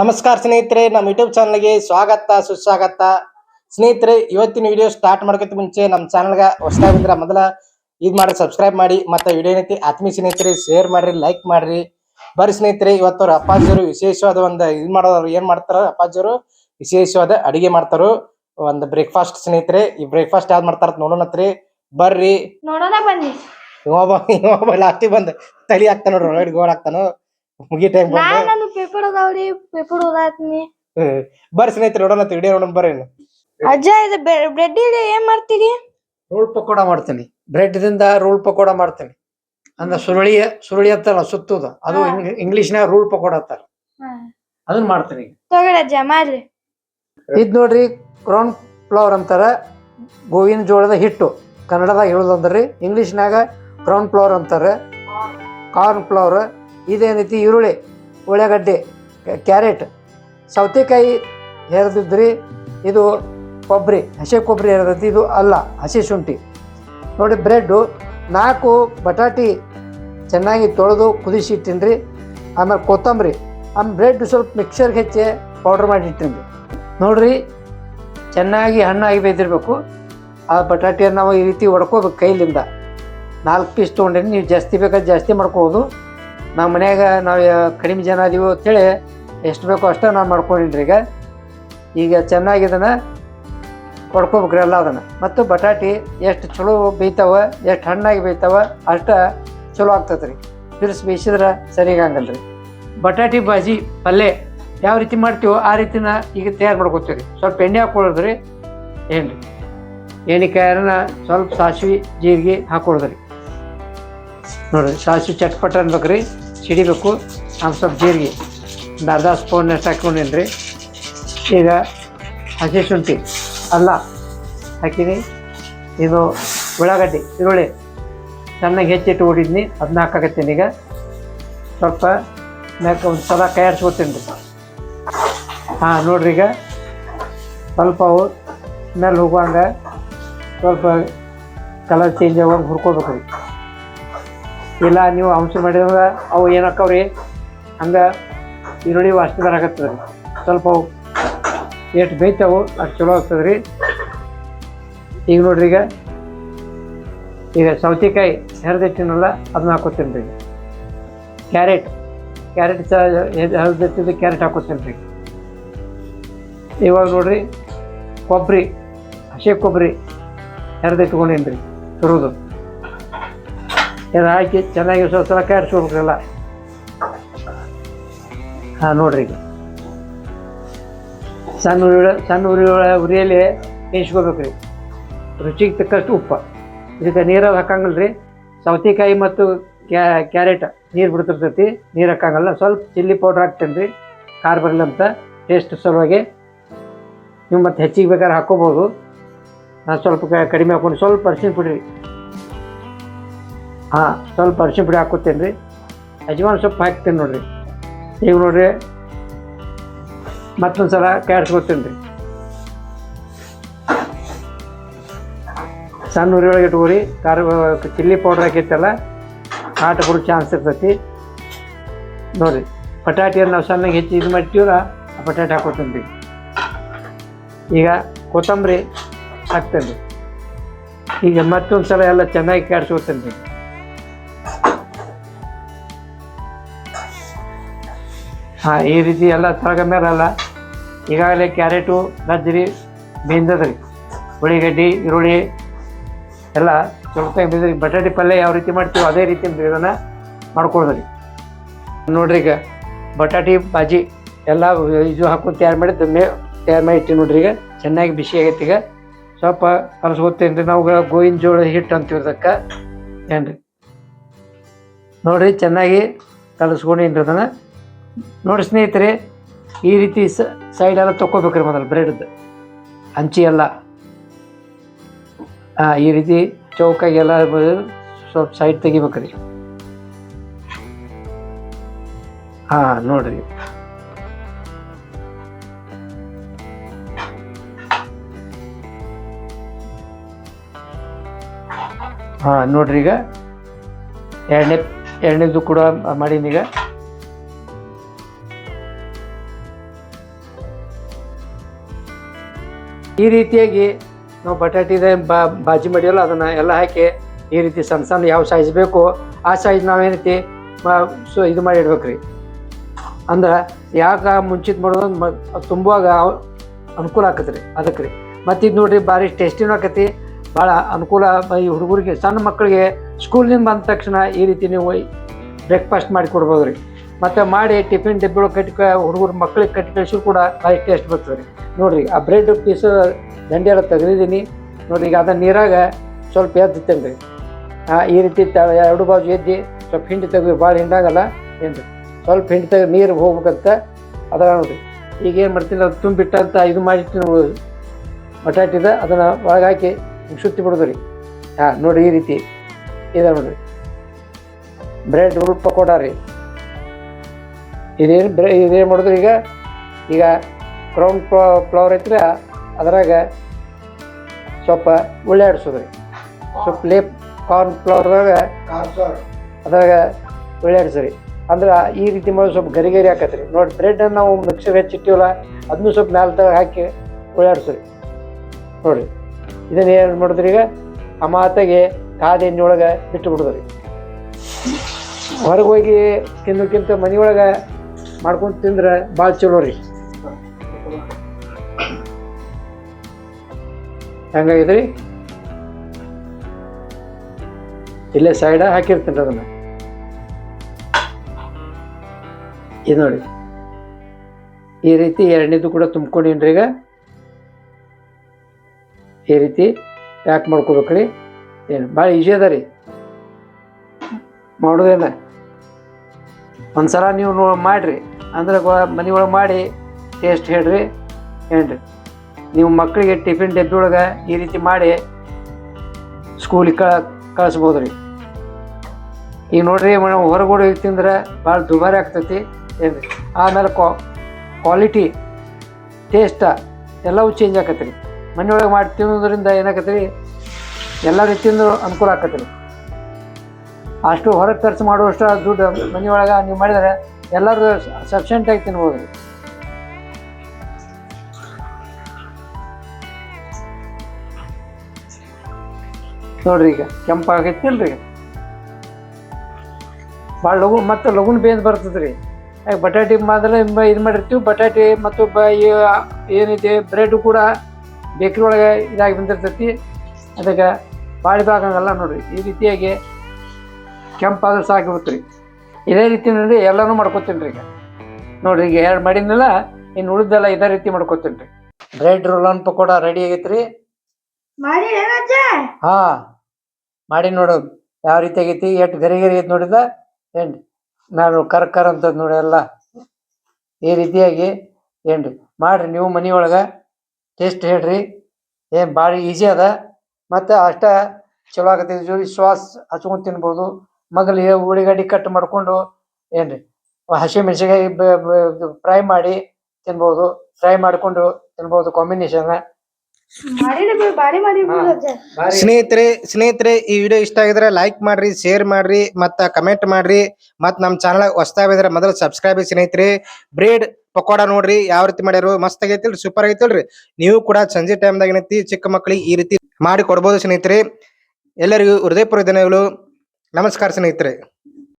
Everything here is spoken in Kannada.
ನಮಸ್ಕಾರ ಸ್ನೇಹಿತರೆ ನಮ್ಮ ಯೂಟ್ಯೂಬ್ ಚಾನಲ್ಗೆ ಸ್ವಾಗತ ಸುಸ್ವಾಗತ. ಸ್ನೇಹಿತರೆ ಇವತ್ತಿನ ವಿಡಿಯೋ ಸ್ಟಾರ್ಟ್ ಮಾಡೋಕ್ಕಿಂತ ಮುಂಚೆ ನಮ್ಮ ಚಾನಲ್ಗೆ ಹೊಸದಾಗಿ ಬಂದ್ರೆ ಮೊದಲ ಇದು ಮಾಡಿ ಸಬ್ಸ್ಕ್ರೈಬ್ ಮಾಡಿ ಮತ್ತು ವಿಡಿಯೋ ಏನೈತಿ ಆತ್ಮೀಯ ಸ್ನೇಹಿತರೆ ಶೇರ್ ಮಾಡ್ರಿ ಲೈಕ್ ಮಾಡ್ರಿ. ಬರ್ರಿ ಸ್ನೇಹಿತರೆ ಇವತ್ತವ್ರು ಅಪ್ಪಾಜಿಯವರು ವಿಶೇಷವಾದ ಒಂದು ಇದು ಮಾಡೋರು ಏನು ಮಾಡ್ತಾರ ಅಪ್ಪಾಜಿಯವರು ವಿಶೇಷವಾದ ಅಡುಗೆ ಮಾಡ್ತಾರು ಒಂದು ಬ್ರೇಕ್ಫಾಸ್ಟ್ ಸ್ನೇಹಿತರೆ. ಈ ಬ್ರೇಕ್ಫಾಸ್ಟ್ ಯಾವ್ದು ಮಾಡ್ತಾರ ನೋಡೋಣತ್ರಿ ಬರ್ರಿ. ನೋಡೋಣ ಬನ್ನಿ. ಇವೊಬ್ಬ ಲಾಸ್ಟಿಗೆ ಬಂದು ತಲಿ ಹಾಕ್ತಾನ ನೋಡ್ರಿ ಗೋಡ್ ಹಾಕ್ತಾನು ಮುಗಿ ಟೈಮ್ ಪೇಪರ್ ಅದಾವ್ರಿ ಪೇಪರ್ ಓದಾತ್ನಿ. ಹ್ಮ್. ಬರ್ರಿ ಸ್ನೇಹಿತರೆ ನೋಡೋಣ ವಿಡಿಯೋ ನೋಡೋಣ ಬರ್ರಿ. ಅಜ್ಜ ಇದು ಬ್ರೆಡ್ ಏನ್ ಮಾಡ್ತೀರಿ? ರೋಲ್ ಪಕೋಡ ಮಾಡ್ತೀನಿ. ಬ್ರೆಡ್ ದಿಂದ ರೋಲ್ ಪಕೋಡ ಮಾಡ್ತೀನಿ. ಅಂದ್ರೆ ಸುರುಳಿಯ ಸುರುಳಿ ಅಂತಾರಲ್ಲ ಸುತ್ತುದು. ಅದು ಇಂಗ್ಲಿಷ್ನ್ಯಾಗ ರೋಲ್ ಪಕೋಡ ಅಂತಾರ. ಅದನ್ನ ಮಾಡ್ತೀನಿ. ತಗೊಳ್ಳಿ ಅಜ್ಜ ಮಾಡ್ರಿ. ಇದ್ ನೋಡ್ರಿ ಕ್ರೌನ್ ಫ್ಲವರ್ ಅಂತಾರ. ಗೋವಿನ ಜೋಳದ ಹಿಟ್ಟು. ಕನ್ನಡದಾಗ ಹೇಳೋದಂದ್ರಿ ಇಂಗ್ಲಿಷ್ನಾಗ ಕ್ರೌನ್ ಫ್ಲವರ್ ಅಂತಾರೆ. ಕಾರ್ನ್ ಫ್ಲವರ್ ಇದೇನೈತಿ ಈರುಳ್ಳಿ. ಉಳ್ಳಾಗಡ್ಡೆ ಕ್ಯಾರೆಟ್, ಸೌತೆಕಾಯಿ ಹೆರದಿದ್ರಿ ಇದು ಕೊಬ್ಬರಿ ಹಸಿ ಕೊಬ್ಬರಿ ಹೆರದೈತಿ ಇದು ಅಲ್ಲ, ಹಸಿ ಶುಂಠಿ. ನೋಡಿ, ಬ್ರೆಡ್ಡು ನಾಲ್ಕು ಬಟಾಟಿ ಚೆನ್ನಾಗಿ ತೊಳೆದು ಕುದಿಸಿ ಇಟ್ಟಿನ್ರಿ. ಆಮೇಲೆ ಕೊತ್ತಂಬರಿ ಆಮೇಲೆ ಬ್ರೆಡ್ ಸ್ವಲ್ಪ ಮಿಕ್ಸರ್ಗೆ ಹೆಚ್ಚಿ ಪೌಡ್ರ್ ಮಾಡಿ ಇಟ್ಟಿನ್ರಿ. ನೋಡ್ರಿ, ಚೆನ್ನಾಗಿ ಹಣ್ಣಾಗಿ ಬೇದಿರಬೇಕು ಆ ಬಟಾಟಿಯನ್ನು ನಾವು ಈ ರೀತಿ ಹೊಡ್ಕೋಬೇಕು ಕೈಲಿಂದ. ನಾಲ್ಕು ಪೀಸ್ ತೊಗೊಂಡಿನಿ, ನೀವು ಜಾಸ್ತಿ ಬೇಕಾದ್ರೆ ಜಾಸ್ತಿ ಮಾಡ್ಕೋಬೋದು. ನಾವು ಮನ್ಯಾಗ ನಾವು ಕಡಿಮೆ ಜನ ಅದೀವಿ ಅಂತೇಳಿ ಎಷ್ಟು ಬೇಕೋ ಅಷ್ಟೇ ನಾನು ಮಾಡ್ಕೊಂಡಿನ್ರಿ ಈಗ. ಈಗ ಚೆನ್ನಾಗಿ ಇದನ್ನು ಹೊಡ್ಕೋಬೇಕ್ರಿ ಎಲ್ಲ ಅದನ್ನು. ಮತ್ತು ಬಟಾಟಿ ಎಷ್ಟು ಚಲೋ ಬೇಯ್ತಾವ, ಎಷ್ಟು ಹಣ್ಣಾಗಿ ಬೇಯ್ತಾವ ಅಷ್ಟು ಚಲೋ ಆಗ್ತದೆ ರೀ ಬಿರ್ಸ್ ಬೇಯಿಸಿದ್ರೆ ಸರಿಯಾಗಂಗಲ್ಲ ರೀ ಬಟಾಟಿ ಬಾಜಿ ಪಲ್ಯ ಯಾವ ರೀತಿ ಮಾಡ್ತೀವೋ ಆ ರೀತಿನ ಈಗ ತಯಾರು ಮಾಡ್ಕೊತೀವಿ ರೀ ಸ್ವಲ್ಪ ಎಣ್ಣೆ ಹಾಕೊಳ್ಳೋದ್ರಿ ಏನು ರೀ ಎಣ್ಣೆಕಾಯನ್ನ ಸ್ವಲ್ಪ ಸಾಸಿವೆ, ಜೀರಿಗೆ ಹಾಕೊಳ್ಳೋದ್ರಿ ನೋಡಿರಿ, ಸಾಸಿವೆ ಚಟ್ಪಟ ಅನ್ಬೇಕ್ರಿ ಸಿಡಿಬೇಕು ಒಂದು ಸ್ವಲ್ಪ ಜೀರಿಗೆ. ಒಂದು ಅರ್ಧ ಸ್ಪೂನ್ ಅಷ್ಟು ಹಾಕ್ಕೊಂಡೇನಿ ರೀ. ಈಗ ಹಸಿ ಶುಂಠಿ, ಅಲ್ಲ ಹಾಕಿನಿ ಇದು ಉಳ್ಳಾಗಡ್ಡಿ, ಈರುಳ್ಳಿ. ಚೆನ್ನಾಗಿ ಹೆಚ್ಚಿಟ್ಟು ಹೊಡಿದ್ನಿ ಅದನ್ನ ಹಾಕಾಕತ್ತೀನಿ ಈಗ. ಸ್ವಲ್ಪ ಮ್ಯಾಕ ಒಂದು ಸಲ ಕೈಯಾರಿಸ್ಕೊತೀನಿ ರೀ. ಹಾಂ, ನೋಡ್ರಿ ಈಗ. ಸ್ವಲ್ಪ ಅವು ಸ್ಮೆಲ್ ಹೋಗುವಂಗ ಸ್ವಲ್ಪ ಕಲರ್ ಚೇಂಜ್ ಆಗುವಂಗೆ ಹುರ್ಕೋಬೇಕು ರೀ. ಇಲ್ಲ, ನೀವು ಅಂಶ ಮಾಡಿದಾಗ ಅವು ಏನಾಕ್ಕವ್ರಿ? ಹಂಗೆ ಈರುಳ್ಳಿ ವಾಸನೆ ಬರಾಕತ್ತದ ರೀ ಸ್ವಲ್ಪ ಅವು ಎಷ್ಟು ಬೇಯ್ತಾವು ಅಷ್ಟು ಚಲೋ ಆಗ್ತದೆ ರೀ ಈಗ ನೋಡ್ರಿ ಈಗ. ಈಗ ಸೌತೆಕಾಯಿ ಹೆರ್ದಿಟ್ಟಿನಲ್ಲ ಅದನ್ನ ಹಾಕೋತೀನಿ ರೀ ಕ್ಯಾರೆಟ್ ಕ್ಯಾರೆಟ್ ಸಹ ಕ್ಯಾರೆಟ್ ಹಾಕೋತೀನಿ ರೀ ಇವಾಗ ನೋಡ್ರಿ ಕೊಬ್ಬರಿ ಹಸಿ ಕೊಬ್ಬರಿ ಹೆರ್ದಿಟ್ಕೊಂಡೀನಿ ರೀ ತುರಿದು. ಹಾಕಿ ಚೆನ್ನಾಗಿ ಸ್ವಲ್ಪ ಸಲ ಕ್ಯಾಡ್ಸ್ಕೊಬೇಕ್ರಲ್ಲ ಹಾಂ, ನೋಡ್ರಿ ಸಣ್ಣ ಉರಿ ಸಣ್ಣ ಉರಿ ಉರಿಯಲ್ಲಿ ಬೇಯಿಸ್ಕೋಬೇಕು ರೀ ರುಚಿಗೆ ತಕ್ಕಷ್ಟು ಉಪ್ಪು. ಇದಕ್ಕೆ ನೀರಲ್ಲಿ ಹಾಕಂಗಿಲ್ಲ ರೀ ಸೌತೆಕಾಯಿ ಮತ್ತು ಕ್ಯಾ ಕ್ಯಾರೆಟ್ ನೀರು ಬಿಡ್ತಿರ್ತೈತಿ, ನೀರು ಹಾಕಂಗಲ್ಲ. ಸ್ವಲ್ಪ ಚಿಲ್ಲಿ ಪೌಡ್ರ್ ಹಾಕ್ತೇನೆ ರೀ ಖಾರ ಬರಲಿ ಅಂತ ಟೇಸ್ಟ್ ಸಲುವಾಗಿ. ನೀವು ಮತ್ತೆ ಹೆಚ್ಚಿಗೆ ಬೇಕಾದ್ರೆ ಹಾಕ್ಕೋಬೋದು ನಾನು ಸ್ವಲ್ಪ ಕಡಿಮೆ ಹಾಕೊಂಡು ಸ್ವಲ್ಪ ಅರ್ಶಿನ ಪುಡಿ ಹಾಂ, ಸ್ವಲ್ಪ ಅರಿಶಿನ ಪುಡಿ ಹಾಕೋತೇನೆ ರೀ. ಅಜ್ವಾನ್ ಸೊಪ್ಪು ಹಾಕ್ತೀನಿ ನೋಡಿರಿ. ಈಗ ನೋಡಿರಿ ಮತ್ತೊಂದು ಸಲ ಕ್ಯಾಡ್ಸ್ಕೊತೀನಿ ರೀ. ಸಣ್ಣ ಉರಿ ಒಳಗೆ ಇಟ್ಕೋರಿ. ಖಾರ ಚಿಲ್ಲಿ ಪೌಡ್ರ್ ಹಾಕಿತ್ತಲ್ಲ ಆಟ ಕೊಡೋ ಚಾನ್ಸ್ ಇರ್ತೈತಿ. ನೋಡಿರಿ ಬಟಾಟಿಯನ್ನು ನಾವು ಸಣ್ಣಗೆ ಹೆಚ್ಚಿ ಇದು ಮಾಡ್ತೀವಲ್ಲ, ಆ ಪಟಾಟಿ ಹಾಕೋತೀನಿ ರೀ. ಈಗ ಕೊತ್ತಂಬರಿ ಹಾಕ್ತೇನೆ ರೀ. ಈಗ ಮತ್ತೊಂದು ಸಲ ಎಲ್ಲ ಚೆನ್ನಾಗಿ ಕ್ಯಾಡ್ಸ್ಕೊತೀನಿ ರೀ. ಹಾಂ, ಈ ರೀತಿ ಎಲ್ಲ ಅಲ್ಲ ಈಗಾಗಲೇ ಕ್ಯಾರೆಟು, ಗಜ್ಜರಿ ಬೆಂದದ್ರಿ ಉಳ್ಳಿಗಡ್ಡಿ ಈರುಳ್ಳಿ ಎಲ್ಲ ಸ್ವಲ್ಪ ಬೆಂದ್ರಿ ಬಟಾಟೆ ಪಲ್ಯ ಯಾವ ರೀತಿ ಮಾಡ್ತೀವೋ ಅದೇ ರೀತಿ ಇದನ್ನು ಮಾಡ್ಕೊಳ್ದ್ರಿ. ನೋಡ್ರಿ ಈಗ ಬಟಾಟಿ ಬಾಜಿ ಎಲ್ಲ ಇದು ಹಾಕೊಂಡು ತಯಾರು ಮಾಡಿ ಮೇ ತಯಾರು ಮಾಡಿ ಇಟ್ಟು ನೋಡ್ರಿ ಈಗ. ಚೆನ್ನಾಗಿ ಬಿಸಿ ಆಗೈತಿ ಈಗ. ಸ್ವಲ್ಪ ಕಲಸ್ಕೊತೇನೆ ರೀ ನಾವು ಗೋವಿನ ಜೋಳ ಹಿಟ್ಟು ಅಂತೀವಿ ಅದಕ್ಕೆ ಏನು ರೀ ನೋಡ್ರಿ, ಚೆನ್ನಾಗಿ ಕಲಸ್ಕೊಂಡು ರೀ ನೋಡಿ ಸ್ನೇಹಿತರೆ, ಈ ರೀತಿ ಸೈಡ್ ಎಲ್ಲ ತೊಗೋಬೇಕ್ರಿ ಮೊದಲು ಬ್ರೆಡ್ದು ಹಂಚಿ ಎಲ್ಲ. ಹಾಂ ಈ ರೀತಿ ಚೌಕಾಗಿ ಎಲ್ಲ ಸ್ವಲ್ಪ ಸೈಡ್ ತೆಗಿಬೇಕ್ರಿ. ಹಾಂ, ನೋಡ್ರಿ. ಹಾಂ, ನೋಡ್ರಿ ಈಗ. ಎರಡನೇ, ಎರಡನೇದು ಕೂಡ ಮಾಡೀನಿ ಈಗ. ಈ ರೀತಿಯಾಗಿ ನಾವು ಬಟಾಟಿದೆ ಬಾ, ಬಾಜಿ ಮಾಡಿಯಲ್ಲ, ಅದನ್ನು ಎಲ್ಲ ಹಾಕಿ ಈ ರೀತಿ ಸಣ್ಣ ಸಣ್ಣ ಯಾವ ಸೈಜ್ ಬೇಕು, ಆ ಸೈಜ್ ನಾವೇನೈತಿ ಸೊ ಇದು ಮಾಡಿ ಇಡ್ಬೇಕ್ರಿ. ಅಂದ್ರೆ ಯಾಕೆ ಮುಂಚಿತ ಮಾಡೋದು ಮ, ತುಂಬುವಾಗ ಅನುಕೂಲ ಆಕತ್ರಿ ಅದಕ್ಕೆ ರೀ ಮತ್ತು ಇದು ನೋಡ್ರಿ ಭಾರಿ ಟೇಸ್ಟಿನೂ ಆಕತಿ ಭಾಳ ಅನುಕೂಲ, ಈ ಹುಡುಗರಿಗೆ, ಸಣ್ಣ ಮಕ್ಕಳಿಗೆ ಸ್ಕೂಲಿಂದ ಬಂದ ತಕ್ಷಣ ಈ ರೀತಿ ನೀವು ಬ್ರೇಕ್ಫಾಸ್ಟ್ ಮಾಡಿ ಕೊಡ್ಬೋದು ರೀ ಮತ್ತು ಮಾಡಿ ಟಿಫಿನ್ ಡಬ್ಬಿ ಕಟ್ಟಿ ಹುಡುಗರು ಮಕ್ಳಿಗೆ ಕಟ್ಟಿ ಕಳಿಸಿದ್ರು ಕೂಡ ಬಾಯಿ ಟೇಸ್ಟ್ ಬರ್ತದೆ ರೀ. ನೋಡ್ರಿ, ಆ ಬ್ರೆಡ್ ಪೀಸ್ ದಂಡೆ ಎಲ್ಲ ತೆಗೆದಿದ್ದೀನಿ. ನೋಡ್ರಿ, ಈಗ ಅದನ್ನ ನೀರಾಗ ಸ್ವಲ್ಪ ಎದ್ದಿತ್ತೇನೆ ರೀ ಈ ರೀತಿ ಎರಡು ಬಾಜು ಎದ್ದು ಸ್ವಲ್ಪ ಹಿಂಡಿ ತೆಗೆದು ಭಾಳ ಹಿಂಡಾಗಲ್ಲ ಏನು ಸ್ವಲ್ಪ ಹಿಂಡಿ ತೆಗೆದು ನೀರು ಹೋಗ್ಬೇಕಂತ ಅದ ನೋಡ್ರಿ. ಈಗ ಏನು ಮಾಡ್ತೀನಿ ಅದು ತುಂಬಿಟ್ಟಂತ ಇದು ಮಾಡಿಟ್ಟು ಬಟಾಟಿದ ಅದನ್ನು ಒಳಗೆ ಹಾಕಿ ಸುತ್ತಿ ಬಿಡೋದು ರೀ. ಹಾಂ ನೋಡಿ ಈ ರೀತಿ ಇದೆ ನೋಡ್ರಿ. ಬ್ರೆಡ್ ಉಳ್ಪ ಕೊಡ ರೀ. ಇದೇನು ಬ್ರೆ ಇದೇನು ಮಾಡಿದ್ರು ಈಗ ಈಗ ಕ್ರೌನ್ ಫ್ಲವರ್ ಐತ್ರ ಅದ್ರಾಗ ಸ್ವಲ್ಪ ಉಳ್ಳೆ ಆಡಿಸೋದು ರೀ ಸ್ವಲ್ಪ ಲೇಪ್ ಕಾರ್ನ್ ಫ್ಲವರ್ದಾಗ ಅದ್ರಾಗ ಉಳ್ಳೆ ರೀ ಅಂದ್ರೆ ಈ ರೀತಿ ಮಾಡಿ ಸ್ವಲ್ಪ ಗರಿ ಗರಿ ಹಾಕತ್ರಿ. ನೋಡಿ ಬ್ರೆಡ್ ನಾವು ಮಿಕ್ಸರ್ ಹೆಚ್ಚಿಟ್ಟಿವಲ್ಲ ಅದನ್ನು ಸ್ವಲ್ಪ ಮ್ಯಾಲ್ದಾಗ ಹಾಕಿ ಉಳ್ಳಾಡ್ಸ್ರಿ ನೋಡ್ರಿ. ಇದನ್ನ ಏನು ಮಾಡಿದ್ರಿ ಈಗ ಆ ಮಾತಾಗೆ ಕಾದ ಎಣ್ಣೆ ಒಳಗೆ ಬಿಟ್ಟು ಬಿಡೋದ್ರಿ ಹೊರಗೆ ಹೋಗಿ ತಿನ್ನೋಕ್ಕಿಂತ ಮನೆಯೊಳಗೆ ಮಾಡ್ಕೊಂಡು ತಿಂದ್ರೆ ಭಾಳ ಚಲೋ ರೀ. ಹೆಂಗಾಗಿದ್ರಿ ಇಲ್ಲೇ ಸೈಡ ಹಾಕಿರ್ತೀನಿ ಅದನ್ನ. ಇದು ನೋಡಿ. ಈ ರೀತಿ ಎರಡನೇದು ಕೂಡ ತುಂಬ್ಕೊಂಡೇನ್ರಿ ಈಗ. ಈ ರೀತಿ ಪ್ಯಾಕ್ ಮಾಡ್ಕೋಬೇಕ್ರಿ. ಏನು ಭಾಳ ಈಜಿ ಅದ ರೀ. ಮಾಡೋದೇನ ಒಂದ್ಸಲ ನೀವು ನೋ ಮಾಡಿರಿ. ಅಂದ್ರೆ ಮನೆ ಒಳಗೆ ಮಾಡಿ ಟೇಸ್ಟ್ ಹೇಳ್ರಿ, ಏನ್ರಿ? ನೀವು ಮಕ್ಕಳಿಗೆ ಟಿಫಿನ್ ಡಬ್ಬಿ ಒಳಗೆ ಈ ರೀತಿ ಮಾಡಿ ಸ್ಕೂಲಿಗೆ ಕ ಕಳಿಸ್ಬೋದು ರೀ ಈಗ ನೋಡ್ರಿ ಮೇಡಮ್ ಹೊರಗಡೆ ತಿಂದ್ರೆ ಭಾಳ ದುಬಾರಿ ಆಗ್ತೈತಿ, ಏನ್ರಿ? ಆಮೇಲೆ ಕ್ವಾಲಿಟಿ ಟೇಸ್ಟ ಎಲ್ಲವೂ ಚೇಂಜ್ ಆಕತ್ತೆ ರೀ ಮನೆಯೊಳಗೆ ಮಾಡಿ ತಿನ್ನೋದ್ರಿಂದ ಏನಾಗತ್ತೆ ರೀ ಎಲ್ಲ ರೀತಿಯಿಂದ ಅನುಕೂಲ ಆಕತ್ರಿ. ಅಷ್ಟು ಹೊರಗೆ ಖರ್ಚು ಮಾಡುವಷ್ಟು ದುಡ್ಡು ಮನೆಯೊಳಗೆ ನೀವು ಮಾಡಿದರೆ ಎಲ್ಲರೂ ಸಫಿಷಿಯೆಂಟಾಗಿ ತಿನ್ಬೋದು. ನೋಡ್ರಿ ಈಗ ಕೆಂಪಾಗೈತಿಲ್ರಿ. ಭಾಳ ಲಘು ಮತ್ತು ಲಘುನ ಬೇಂದ್ ಯಾಕೆ ಬಟಾಟೆ ಮಾತ್ರ ಇದು ಮಾಡಿರ್ತೀವಿ, ಬಟಾಟೆ ಮತ್ತು ಬ ಏನಿದೆ ಬ್ರೆಡ್ ಕೂಡ ಬೇಕ್ರಿ ಒಳಗೆ ಇದಾಗಿ ಬಂದಿರ್ತೈತಿ. ಅದಕ್ಕೆ ಭಾಳ ಇದಾಗಂಗಲ್ಲ ನೋಡ್ರಿ, ಈ ರೀತಿಯಾಗಿ ಕೆಂಪಾದ್ರೆ ಸಾಕಿಬಿಡ್ತು ರೀ. ಇದೇ ರೀತಿ ನೋಡಿ ಎಲ್ಲನೂ ಮಾಡ್ಕೊತೀನಿ ರೀ ಈಗ. ನೋಡಿರಿ ಈಗ ಎರಡು ಮಾಡಿದ್ನಲ್ಲ ಇನ್ನು ಉಳಿದೆಲ್ಲ ಇದೇ ರೀತಿ ಮಾಡ್ಕೊತೀನಿ ರೀ. ಬ್ರೆಡ್ ರೋಲನ್ ಪಕೋಡ ರೆಡಿ ಆಗೈತೆ ರೀ. ಹಾ ಮಾಡಿ ನೋಡು ಯಾವ ರೀತಿ ಆಗೈತಿ ಎಷ್ಟು ಗರಿ ಗರಿ ಐತಿ ನೋಡಿದ? ಏನ್ರಿ? ನಾನು ಕರ್ ಕರ್ ಅಂತ ನೋಡಿ ಎಲ್ಲ. ಈ ರೀತಿಯಾಗಿ ಏನ್ರಿ? ಮಾಡಿರಿ ನೀವು ಮನೆಯೊಳಗೆ. ಟೇಸ್ಟ್ ಹೇಳ್ರಿ. ಏನು ಭಾಳ ಈಸಿ ಅದ. ಮತ್ತು ಅಷ್ಟೇ ಚಲೋ ಆಗತ್ತೆ. ಜೋರಿ ಜೋಡಿ ಶ್ವಾಸ ಹಚ್ಕೊಂಡು ತಿನ್ಬೋದು. ಮಗಲಿಗೆ ಉಳ್ಳಿಗಡ್ಡಿ ಕಟ್ ಮಾಡ್ಕೊಂಡು ಏನ್ರಿ ಹಸಿ ಮೆಣಸಿನ್ಕಾಯಿ ಫ್ರೈ ಮಾಡಿ ತಿನ್ಬಹುದು ಫ್ರೈ ಮಾಡ್ಕೊಂಡು ತಿನ್ನಬಹುದು ಕಾಂಬಿನೇಷನ್ ಮಾಡಿ ಬಾರಿ ಮಾಡಿ ಸ್ನೇಹಿತರೆ ಸ್ನೇಹಿತರೆ ಈ ವಿಡಿಯೋ ಇಷ್ಟ ಆಗಿದ್ರೆ ಲೈಕ್ ಮಾಡ್ರಿ ಶೇರ್ ಮಾಡ್ರಿ ಮತ್ತ ಕಮೆಂಟ್ ಮಾಡ್ರಿ ಮತ್ ನಮ್ ಚಾನಲ್ ಹೊಸ್ತಾಗಿದ್ರೆ ಮೊದಲು ಸಬ್ಸ್ಕ್ರೈಬ್ ಸ್ನೇಹಿತರೆ. ಬ್ರೇಡ್ ಪಕೋಡ ನೋಡ್ರಿ ಯಾವ ರೀತಿ ಮಾಡ್ಯಾರು ಮಸ್ತ್ ಆಗೈತಿಲ್ರಿ ಸೂಪರ್ ಆಗೈತಿಲ್ರಿ ನೀವು ಕೂಡ ಸಂಜೆ ಟೈಮ್ದಾಗ ಏನೈತಿ ಚಿಕ್ಕ ಮಕ್ಕಳಿಗೆ ಈ ರೀತಿ ಮಾಡಿ ಕೊಡ್ಬೋದು ಸ್ನೇಹಿತರೆ. ಎಲ್ಲರಿಗೂ ಹೃದಯಪೂರ್ವ ಧನ್ಯವಾದಗಳು. ನಮಸ್ಕಾರ ಸ್ನೇಹಿತರೆ.